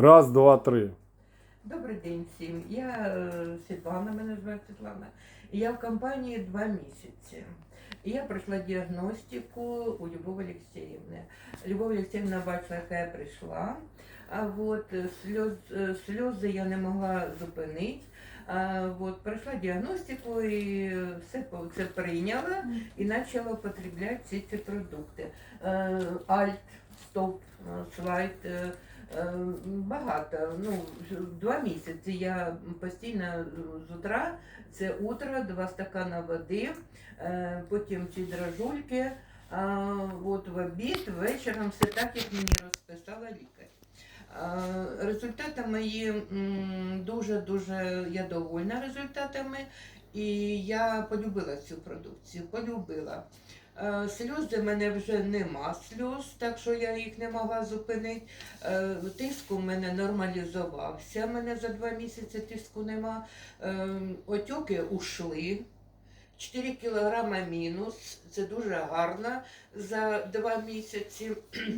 Раз, два, три. Добрий день всім. Я е, Світлана, мене звати Світлана. Я в компанії два місяці. Я пройшла діагностику у Любові Олексіївни. Любов Олексіївна бачила, яка я прийшла. А от е, сльоз, е, сльози я не могла зупинити. А, от, пройшла діагностику і все це прийняла і почала потребляти всі ці продукти. Альт, стоп, слайд. Е, Е, Багато. Ну, два місяці я постійно з утра, це утро, два стакана води, е, потім ці дрожульки, а, от в обід, вечором все так, як мені розписала лікар. Е, Результати мої дуже-дуже я довольна результатами, і я полюбила цю продукцію, полюбила. Е, Сльози в мене вже нема сльоз, так що я їх не могла зупинити. Е, Тиск у мене нормалізувався. У мене за два місяці тиску нема. Е, Отьоки ушли. 4 кілограма мінус. Це дуже гарно за два місяці.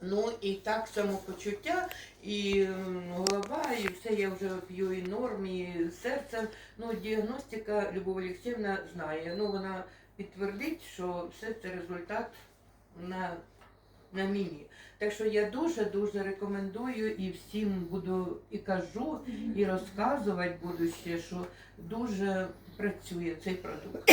Ну і так самопочуття, і голова, і все я вже п'ю і норм, і серце. Ну, діагностика Любов Олексіївна знає. Ну, вона підтвердить, що все це результат на, на мені. Так що я дуже-дуже рекомендую і всім буду і кажу, і розказувати буду ще, що дуже працює цей продукт.